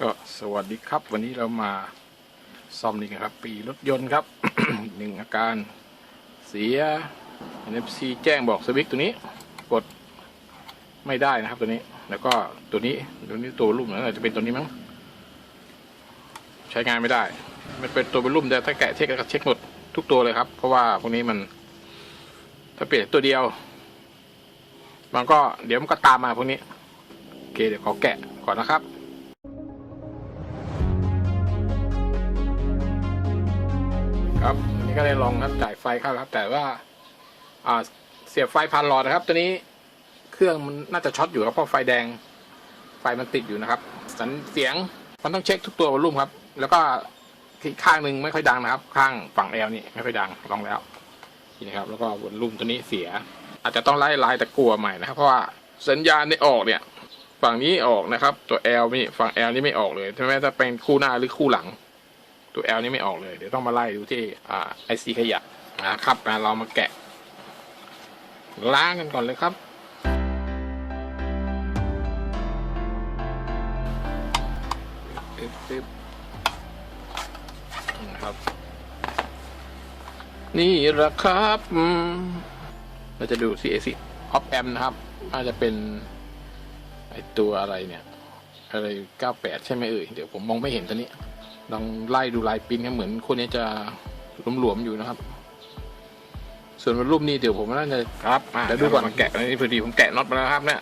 ก็สวัสดีครับ วันนี้เรามาซ่อมนี่ครับ ปีรถยนต์ครับ หนึ่งอาการเสีย NFC แจ้งบอกสวิตตัวนี้ กดไม่ได้นะครับตัวนี้ แล้วก็ตัวนี้ตัวนี้ตัวรุ่มนะจะเป็นตัวนี้มั้งใช้งานไม่ได้ มันเป็นตัวเป็นรุ่มแต่ถ้าแกะเช็คก็เช็คหมดทุกตัวเลยครับ เพราะว่าพวกนี้มัน ถ้าเปลี่ยนตัวเดียว มันก็เดี๋ยวมันก็ตามมาพวกนี้โอเคเดี๋ยวขอแกะก่อนนะครับ ครับอันนี้ก็ได้ลองครับจ่ายไฟเข้าครับ แต่ว่าอ่าเสียบไฟพันหลอดนะครับ ตัวนี้เครื่องมันน่าจะช็อตอยู่ครับเพราะไฟแดงไฟมันติดอยู่นะครับ สัญเสียงมันต้องเช็คทุกตัววอลลุ่มครับ แล้วก็ที่ข้างหนึ่งไม่ค่อยดังนะครับ ข้างฝั่งแอลนี่ไม่ค่อยดังลองแล้วนี่นะครับ แล้วก็วอลลุ่มตัวนี้เสีย อาจจะต้องไล่ลายตะกัวใหม่นะครับ เพราะว่าสัญญาณในออกเนี่ย ฝั่งนี้ออกนะครับ ตัว L นี่ฝั่ง L นี่ไม่ออกเลยใช่ไหมถ้าเป็นคู่หน้าหรือคู่หลัง ตัว L นี่ไม่ออกเลย เดี๋ยวต้องมาไล่ดูที่ไอ่า IC ขยะนะครับเรามาแกะ ล้างกันก่อนเลยครับตึ๊บนะครับ นี่ละครับ เราจะดูที่ AC Op Amp นะครับน่าจะเป็น ไอตัวอะไรเนี่ย อะไร 98 ใช่ไหมเอ่ย เดี๋ยวผมมองไม่เห็นตัวนี้ ลองไล่ดูลายปิ้นครับเหมือนคนนี้จะหลวมๆอยู่นะครับ ส่วนรูปนี้เดี๋ยวผมน่าจะครับเดี๋ยวดูก่อนแกะอันนี้พอดีผมแกะน็อตมาแล้วครับเนี่ย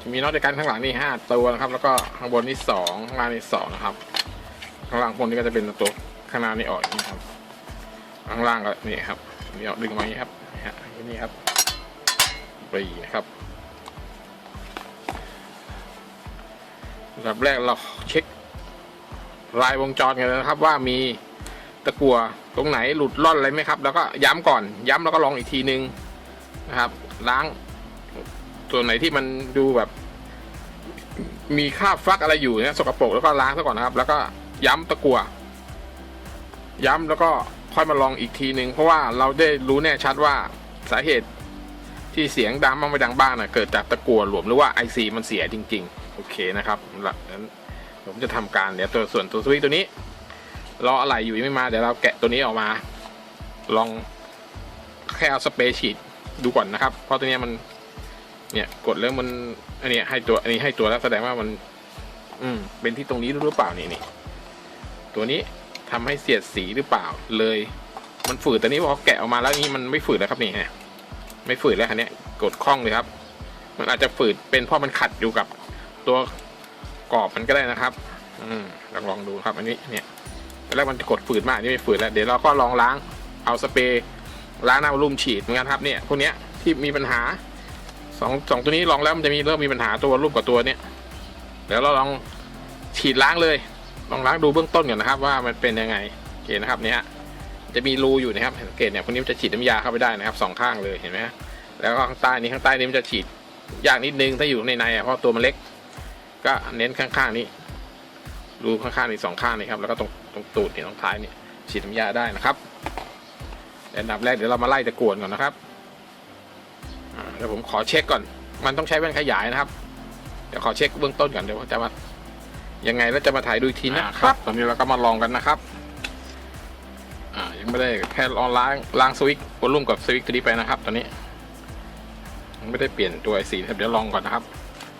จะมีน็อตในการข้างหลังนี่ห้าตัวนะครับ แล้วก็ข้างบนนี่สองข้างล่างนี่สองนะครับ ข้างล่างบนนี่ก็จะเป็นตัวข้างหน้านี่ออกอย่างนี้ครับ ข้างล่างก็นี่ครับนี่ออกดึงมาอย่างนี้ครับนี่ฮะนี่ครับปรีนะครับอันดับแรกเราเช็ค ลายวงจรกันเลยนะครับ ว่ามีตะกัวตรงไหนหลุดล่อนอะไรไหมครับ แล้วก็ย้ำก่อน ย้ำแล้วก็ลองอีกทีนึงนะครับ ล้างตัวนไหนที่มันดูแบบ มีคราบฟักอะไรอยู่เนี่ยสกปรกแล้วก็ล้างซะก่อนนะครับ แล้วก็ย้ำตะกัวย้ำแล้วก็ค่อยมาลองอีกทีนึงเพราะว่าเราได้รู้แน่ชัดว่าสาเหตุที่เสียงดังบ้างไม่ดังบ้างนะเกิดจากตะกัวหลวมหรือว่าไอซีมันเสียจริง ๆ โอเคนะครับหลังนั้น ผมจะทำการเดี๋ยวตัวส่วนตัวสวิตตัวนี้รออะไรอยู่ยังไม่มาเดี๋ยวเราแกะตัวนี้ออกมา ลองแค่เอาสเปรย์ฉีดดูก่อนนะครับ เพราะตัวนี้มันเนี่ยกดแล้วมันอันนี้ให้ตัวอันนี้ให้ตัวแล้วแสดงว่ามัน อืม เป็นที่ตรงนี้หรือเปล่านี่นี่ตัวนี้ทำให้เสียดสีหรือเปล่าเลย มันฝืดแต่นี้พอแกะออกมาแล้วนี่มันไม่ฝืดแล้วครับนี่ฮะไม่ฝืดแล้วคันนี้ยกดคล่องเลยครับ มันอาจจะฝืดเป็นเพราะมันขัดอยู่กับตัว กรอบมันก็ได้นะครับ อืมลองลองดูครับอันนี้เนี่ยตอนแรกมันกดฝืดมากนี่ไม่ฝืดแล้วเดี๋ยวเราก็ลองล้างเอาสเปรย์ล้างหน้ารุ่มฉีดเหมือนกันครับเนี่ยพวกเนี้ยที่มีปัญหาสองสองตัวนี้ลองแล้วมันจะมีเริ่มมีปัญหาตัวรุ่มกับตัวเนี้ยเดี๋ยวเราลองฉีดล้างเลย ลองล้างดูเบื้องต้นก่อนนะครับ ว่ามันเป็นยังไงโอเคนะครับเนี่ยจะมีรูอยู่นะครับสังเกตเนี่ยพวกนี้จะฉีดน้ำยาเข้าไปได้นะครับสองข้างเลยเห็นไหมแล้วก็ข้างใต้นี้ข้างใต้นี้มันจะฉีดยากนิดนึงถ้าอยู่ในในอะเพราะตัวมันเล็ก ก็เน้นข้างๆนี้รูข้างๆนี้สองข้างนี้ครับแล้วก็ตรงตรงตูดเนี่ยตรงท้ายเนี่ยฉีดน้ำยาได้นะครับแต่อันดับแรกเดี๋ยวเรามาไล่ตะกรวดก่อนนะครับอ่าเดี๋ยวผมขอเช็คก่อน มันต้องใช้แว่นขยายนะครับ เดี๋ยวขอเช็คเบื้องต้นก่อนเดี๋ยวจะมายังไงแล้วจะมาถ่ายดูอีกทีนะครับ ตอนนี้เราก็มาลองกันนะครับอ่ายังไม่ได้แค่ลองล้างล้างสวิตช์วอลลุ่มกับสวิตช์ตัวนี้ไปนะครับ ตอนนี้ยังไม่ได้เปลี่ยนตัวไอซีครับเดี๋ยวลองก่อนนะครับ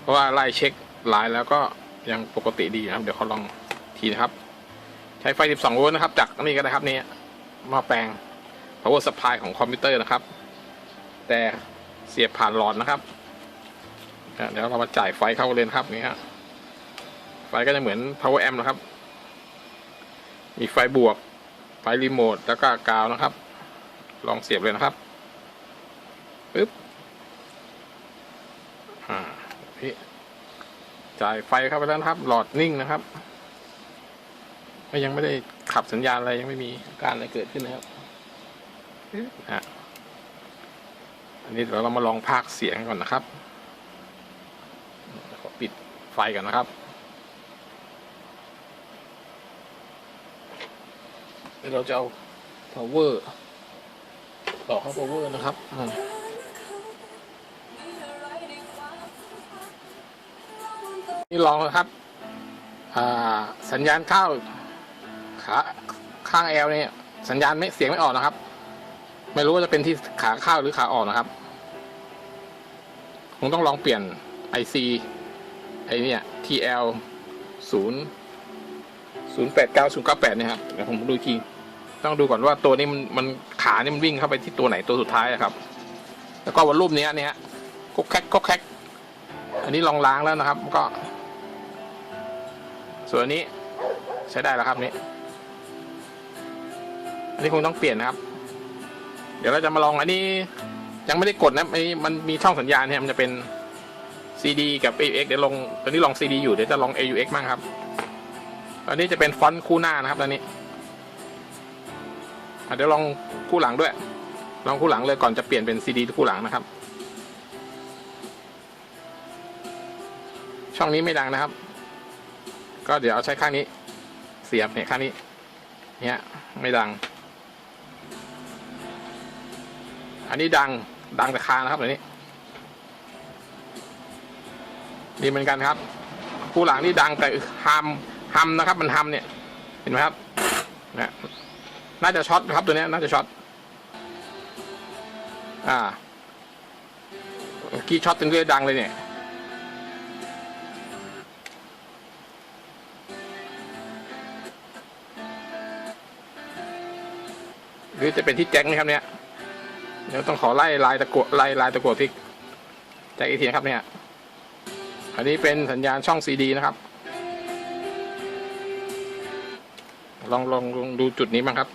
เพราะว่าไล่เช็ค ลน์แล้วก็ยังปกติดีนะครับ เดี๋ยวเขาลองทีนะครับ ใช้ไฟ 12 โวลต์นะครับ จากนี่ก็ได้ครับนี่หม้อแปลง power supply ของคอมพิวเตอร์นะครับ แต่เสียบผ่านหลอดนะครับเดี๋ยวเรามาจ่ายไฟเข้าเลยนครับนี่ฮะไฟก็จะเหมือน power amp นะครับ มีไฟบวก ไฟรีโมทแล้วก็กาวนะครับ ลองเสียบเลยนะครับปึ๊บอ่า จ่ายไฟเข้าไปแล้วนะครับ หลอดนิ่งนะครับก็ยังไม่ได้ขับสัญญาณอะไรยังไม่มีอาการอะไรเกิดขึ้นนะครับฮะอันนี้เดี๋ยวเรามาลองพากย์เสียงก่อนนะครับขอปิดไฟก่อนนะครับเดี๋ยวเราจะเอา power ต่อเข้า power นะครับ นี่ลองนะครับสัญญาณเข้าขาข้างแอลเนี่ยสัญญาณไม่เสียงไม่ออกนะครับ ไม่รู้ว่าจะเป็นที่ขาเข้าหรือขาออกนะครับคงต้องลองเปลี่ยน IC ไอเนี่ย TL ศูนย์ศูนย์แปดเก้าศูนย์เก้าแปดเนี่ยครับเดี๋ยวผมดูทีต้องดูก่อนว่าตัวนี้มันมันขาเนี่ยมันวิ่งเข้าไปที่ตัวไหนตัวสุดท้ายอะครับ แล้วก็วันรูปเนี้ยเนี่ยก็แคกก็แคกอันนี้ลองล้างแล้วนะครับก็ ส่วนนี้ใช้ได้แล้วครับนี่อันนี้คงต้องเปลี่ยนนะครับ เดี๋ยวเราจะมาลองอันนี้ยังไม่ได้กดนะอันนี้มันมีช่องสัญญาณเนี่ยมันจะเป็น CD กับ AUX เดี๋ยวลองตอนนี้ลอง CD อยู่เดี๋ยวจะลอง AUX มั่งครับ ตอนนี้จะเป็นฟอนต์คู่หน้านะครับตอนนี้เดี๋ยวลองคู่หลังด้วย ลองคู่หลังเลยก่อนจะเปลี่ยนเป็น CD คู่หลังนะครับ ช่องนี้ไม่ดังนะครับ ก็เดี๋ยวเอาใช้ข้างนี้ เสียบเนี่ยข้างนี้ เนี่ยไม่ดัง อันนี้ดังดังแต่คางนะครับเดี๋ยวนี้ดีเหมือนกันครับ คู่หลังนี่ดังแต่ฮัมฮัมนะครับ มันฮัมเนี่ยเห็นไหมครับนะน่าจะช็อตครับตัวนี้น่าจะช็อตอ่ากี้ช็อตจนเรื่อยดังเลยเนี่ย หรือจะเป็นที่แจ็คนะครับเนี่ยเดี๋ยวต้องขอไล่ลายตะกั่วไล่ลายตะกั่วพลิกแจ็คอีกทีนะครับเนี่ย อันนี้เป็นสัญญาณช่องซีดีนะครับ ลองลองลองดูจุดนี้บ้างครับ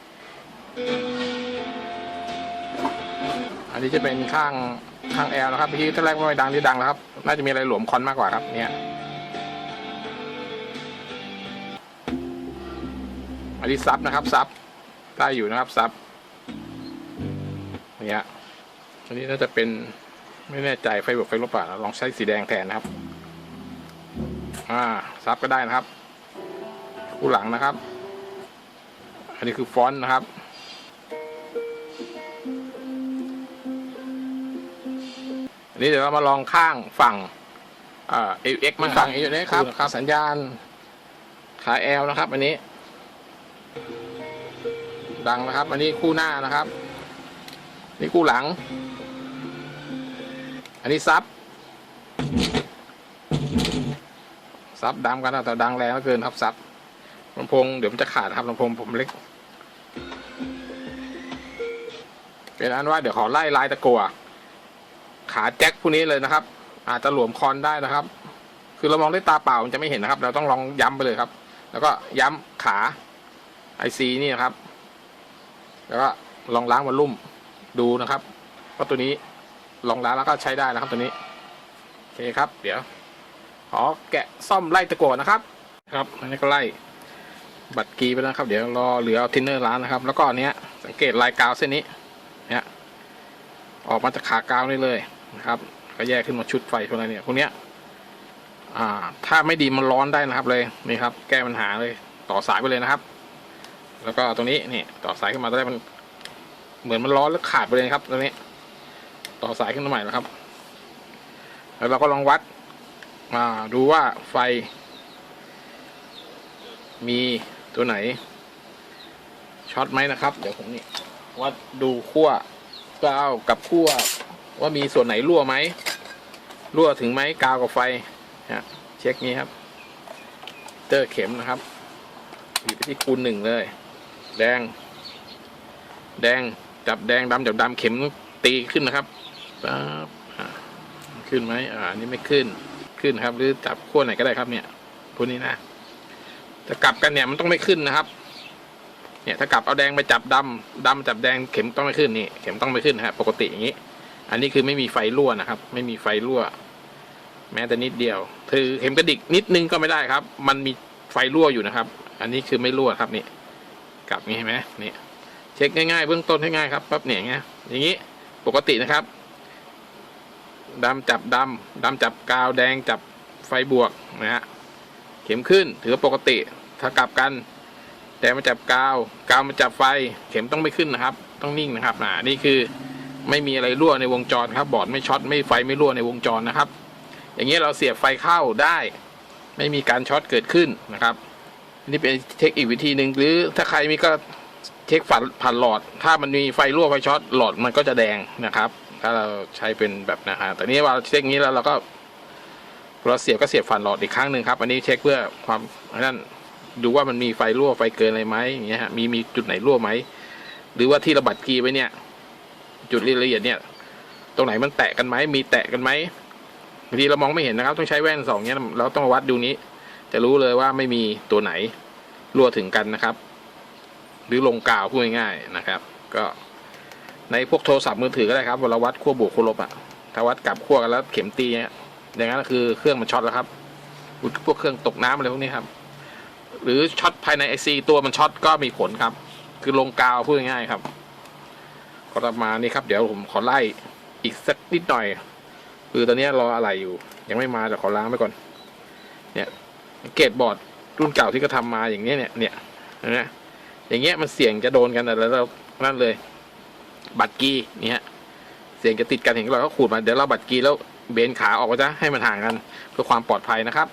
อันนี้จะเป็นข้างข้างแอลนะครับเมื่อกี้าแรกไม่ดังที่ดังแล้วครับ น่าจะมีอะไรหลวมคอนมากกว่าครับ เนี่ยอันนี้ซับนะครับซับได้อยู่นะครับซับ เนี่ยอันนี้น่าจะเป็นไม่แน่ใจไฟบวกไฟลบป่ะลองใช้สีแดงแทนนะครับ อ่าซับก็ได้นะครับคู่หลังนะครับ อันนี้คือฟอนต์นะครับอันนี้เดี๋ยวเรามาลองข้างฝั่งอ่า AX มาฝั่ง AX ครับครับสัญญาณขา L นะครับ อันนี้ ดังนะครับ อันนี้คู่หน้านะครับ นี่คู่หลัง อันนี้ซับ ซับดังกันนะแต่ดังแรงเหลือเกินครับซับลำโพงเดี๋ยวมันจะขาดครับลำโพงผมเล็ก เป็นอันว่าเดี๋ยวขอไล่ลายตะกัว ขาแจ็คพวกนี้เลยนะครับ อาจจะหลวมคอนได้นะครับ คือเรามองด้วยตาเปล่ามันจะไม่เห็นนะครับ เราต้องลองย้ำไปเลยครับ แล้วก็ย้ำขาไอซีนี่นะครับ แล้วก็ลองล้างวอลลุ่ม ดูนะครับว่าตัวนี้ลองล้างแล้วก็ใช้ได้นะครับตัวนี้โอเคครับ เดี๋ยวขอแกะซ่อมไล่ตะกั่วนะครับครับอันนี้ก็ไล่บัตรกีไปแล้วครับ เดี๋ยวรอเหลือเอาทินเนอร์ร้านนะครับ แล้วก็อันเนี้ยสังเกตลายกาวเส้นนี้เนี่ยออกมาจากขากาวนี่เลยนะครับ ก็แยกขึ้นมาชุดไฟพวกอะไรเนี่ยพวกเนี้ยอ่า ถ้าไม่ดีมันร้อนได้นะครับเลยนี่ครับ แก้ปัญหาเลยต่อสายไปเลยนะครับ แล้วก็ตรงนี้นี่ต่อสายขึ้นมาตอนแรกมัน เหมือนมันร้อนแล้วขาดไปเลยครับตรงนี้ ต่อสายขึ้นมาใหม่แล้วครับ แล้วเราก็ลองวัดมาดูว่าไฟ มีตัวไหนช็อตไหมนะครับ เดี๋ยวผมนี่วัดดูขั้วกาวกับขั้วว่ามีส่วนไหนรั่วไหมรั่วถึงไหมกาวกับไฟนะเช็คนี้ครับเตอร์เข็มนะครับอยู่ไปที่คูณหนึ่งเลย แดง แดง จับแดงดำจับดำเข็มตีขึ้นนะครับปั๊บขึ้นไหมอ่านนี้ไม่ขึ้นขึ้นครับ หรือจับขั้วไหนก็ได้ครับเนี่ยพวกนี้นะจะกลับกันเนี่ยมันต้องไม่ขึ้นนะครับ เนี่ยถ้ากลับเอาแดงไปจับดำดำจับแดงเข็มต้องไม่ขึ้นนี่เข็มต้องไม่ขึ้นนะปกติอย่างนี้ อันนี้คือไม่มีไฟรั่วนะครับ ไม่มีไฟรั่ว แม้แต่นิดเดียว ถือเข็มกระดิกนิดนึงก็ไม่ได้ครับ มันมีไฟรั่วอยู่นะครับ อันนี้คือไม่รั่วครับนี่กลับนี่เห็นไหมนี่ ช็คง่ายๆเบื้องต้นให้ง่ายครับปั๊บเนี่ยงเงี้ยอย่างนี้ปกตินะครับดำจับดำดำจับกาวแดงจับไฟบวกนะฮะเข็มขึ้นถือปกติถ้ากลับกันแดงมาจับกาวกาวมาจับไฟ เข็มต้องไม่ขึ้นนะครับ ต้องนิ่งนะครับอ่านี่คือไม่มีอะไรรั่วในวงจรครับ บอร์ดไม่ช็อตไม่ไฟไม่รั่วในวงจรนะครับ อย่างเงี้เราเสียบไฟเข้าได้ ไม่มีการช็อตเกิดขึ้นนะครับ นี่เป็นเทคอีกวิธีหนึ่งหรือถ้าใครมีก็ เช็คผ่านผ่านหลอด ถ้ามันมีไฟรั่วไฟช็อตหลอดมันก็จะแดงนะครับ ถ้าเราใช้เป็นแบบนะฮะแต่นี้ว่าเช็คงนี้แล้วเราก็เราเสียบก็เสียบผ่านหลอดอีกครั้งหนึ่งครับ อันนี้เช็คเพื่อความนนั้นดูว่ามันมีไฟรั่วไฟเกินอะไรไหมอย่างเงี้ยฮะมีมีจุดไหนรั่วไหมหรือว่าที่เราบัดกีไว้เนี่ย จุดละเอียดเนี่ย ตรงไหนมันแตะกันไหมมีแตะกันไหมบางทีเรามองไม่เห็นนะครับ ต้องใช้แว่นสองเนี้ยเราต้องมาวัดดูนี้ จะรู้เลยว่าไม่มีตัวไหนรั่วถึงกันนะครับ หรือลงกาวพูดง่ายๆนะครับ ก็ในพวกโทรศัพท์มือถือก็ได้ครับเวลาวัดขั้วบวกขั้วลบอะถ้าวัดกลับขั้วกันแล้วเข็มตีเนี่ยอย่างนั้นก็คือเครื่องมันช็อตแล้วครับพวกเครื่องตกน้ำอะไรพวกนี้ครับ หรือช็อตภายในไอซีตัวมันช็อตก็มีผลครับ คือลงกาวพูดง่ายๆครับก็ประมาณนี้ครับ เดี๋ยวผมขอไล่อีกสักนิดหน่อย คือตอนนี้รออะไรอยู่ ยังไม่มาแต่ขอล้างไปก่อน เนี่ยเกตบอร์ดรุ่นเก่าที่ก็ทำมาอย่างนี้เนี่ยเนี่ยนะ อย่างเงี้ยมันเสี่ยงจะโดนกันแต่แล้วเรานั่นเลย บัตรกีเนี่ยเสี่ยงจะติดกันเห็นเราก็ขูดมาเดี๋ยวเราบัตรกีแล้วเบนขาออกมาจะให้มันห่างกันเพื่อความปลอดภัยนะครับ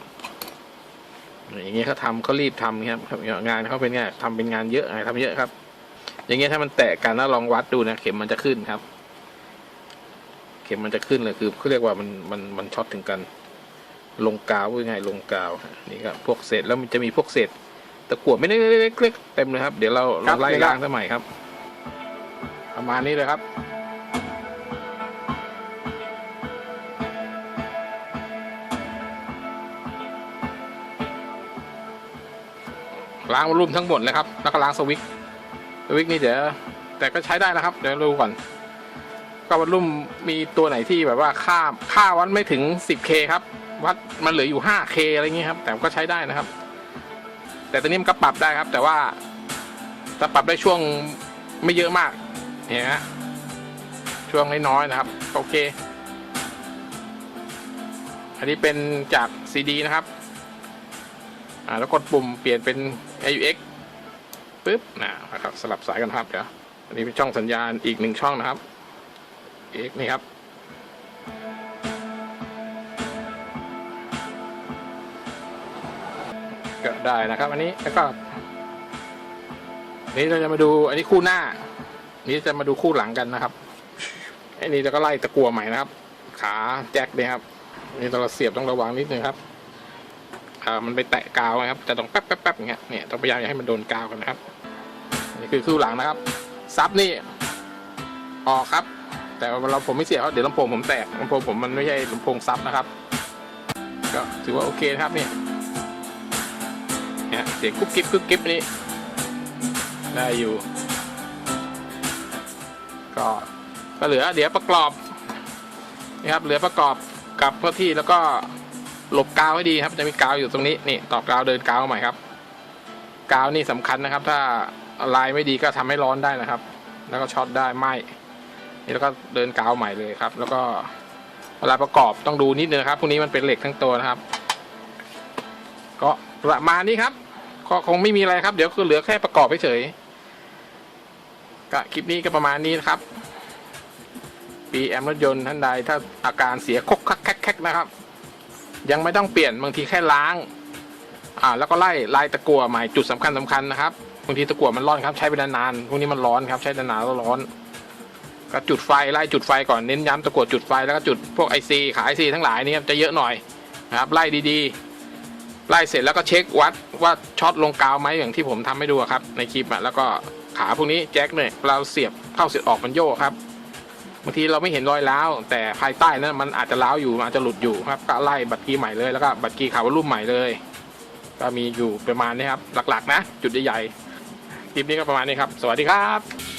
อย่างเงี้ยเขาทำเขารีบทำครับงานเขาเป็นไงทำเป็นงานเยอะไงทำเยอะครับ อย่างเงี้ยถ้ามันแตกกันแล้วลองวัดดูนะเข็มมันจะขึ้นครับ เข็มมันจะขึ้นเลยคือเขาเรียกว่ามันมันมันช็อตถึงกันลงกาวว่าไงลงกาวนี่ครับพวกเศษแล้วมันจะมีพวกเศษ ตะกั่วไม่ได้เล็กๆเต็มเลยครับ เดี๋ยวเราครัเราบไล่เดี๋ยวล้างสมัยครับ ประมาณนี้เลยครับ ล้างวอลลุ่มทั้งหมดเลยครับ แล้วก็ล้างสวิตช์สวิตช์นี่เดี๋ยวแต่ก็ใช้ได้นะครับ เดี๋ยวดูก่อน ก็วอลลุ่มมีตัวไหนที่แบบว่าค่าค่าวัดไม่ถึง 10K ครับ วัดมันเหลืออยู่ 5K อะไรเงี้ยครับ แต่ก็ใช้ได้นะครับ แต่ตัวนี้มันก็ปรับได้ครับ แต่ว่าถ้าปรับได้ช่วงไม่เยอะมากเนี่ยฮะช่วงน้อยๆนะครับ โอเค อันนี้เป็นจากซีดีนะครับอ่าแล้วกดปุ่มเปลี่ยนเป็น AUX ปึ๊บนะครับสลับสายกันครับเดี๋ยวอันนี้เป็นช่องสัญญาณอีกหนึ่งช่องนะครับ AUX นี่ครับ ได้นะครับ อันนี้แล้วก็นี้เราจะมาดู อันนี้คู่หน้า นี้จะมาดูคู่หลังกันนะครับอันนี้เราก็ไล่ตะกัวใหม่นะครับ ขาแจ็คเนี่ยครับนี่เราเสียบต้องระวังนิดนึงครับอ่ามันไปแตะกาวนะครับจะต้องแป๊บแป๊บแป๊บอย่างเงี้ยเนี่ยต้องพยายามอย่าให้มันโดนกาวกันนะครับนี่คือคู่หลังนะครับซับนี่ออกครับ แต่เราผมไม่เสียเพราะเดี๋ยวลำโพงผมแตกลำโพงผมมันไม่ใช่ลำโพงซับนะครับ ก็ถือว่าโอเคนะครับเนี่ย เนี่ยเสียงกุ๊บกิ๊บกุ๊บกิ๊บนี่ได้อยู่ ก็ก็เหลือเดี๋ยวประกอบนี่ครับเหลือประกอบกับเพื่อที่แล้วก็หลบกาวให้ดีครับ จะมีกาวอยู่ตรงนี้นี่ต่อกาวเดินกาวใหม่ครับ กาวนี่สำคัญนะครับ ถ้าลายไม่ดีก็ทำให้ร้อนได้นะครับ แล้วก็ช็อตได้ไหมนี่แล้วก็เดินกาวใหม่เลยครับ แล้วก็เวลาประกอบต้องดูนิดนึงนะครับพวกนี้มันเป็นเหล็กทั้งตัวนะครับ ก็ ประมาณนี้ครับ ก็คงไม่มีอะไรครับ เดี๋ยวคือเหลือแค่ประกอบเฉยก็คลิปนี้ก็ประมาณนี้นะครับ ปีแอมรถยนต์ท่านใดถ้าอาการเสียคกคักแคกนะครับ ยังไม่ต้องเปลี่ยนบางทีแค่ล้าง อ่า แล้วก็ไล่ลายตะกั่วใหม่จุดสำคัญสำคัญนะครับบางทีตะกั่วมันร้อนครับใช้ไปนานๆพวกนี้มันร้อนครับใช้นานๆแล้วร้อนก็จุดไฟไล่จุดไฟก่อนเน้นย้ำตะกั่วจุดไฟแล้วก็จุดพวกไอซีขาไอซีทั้งหลายนี่ครับจะเยอะหน่อยนะครับไล่ดีๆ ไล่เสร็จแล้วก็เช็ควัดว่าช็อตลงกาวไหมอย่างที่ผมทำให้ดูครับในคลิปอะแล้วก็ขาพวกนี้แจ็คเนี่ยเราเสียบเข้าเสียบออกมันโยกครับบางทีเราไม่เห็นรอยร้าวแต่ภายใต้นั้นมันอาจจะร้าวอยู่อาจจะหลุดอยู่ครับก็ไล่บัตรกีใหม่เลยแล้วก็บัตรกีขาวรุ่มใหม่เลย ก็มีอยู่ประมาณนี้ครับหลักๆ นะ จุดใหญ่ๆคลิปนี้ก็ประมาณนี้ครับ สวัสดีครับ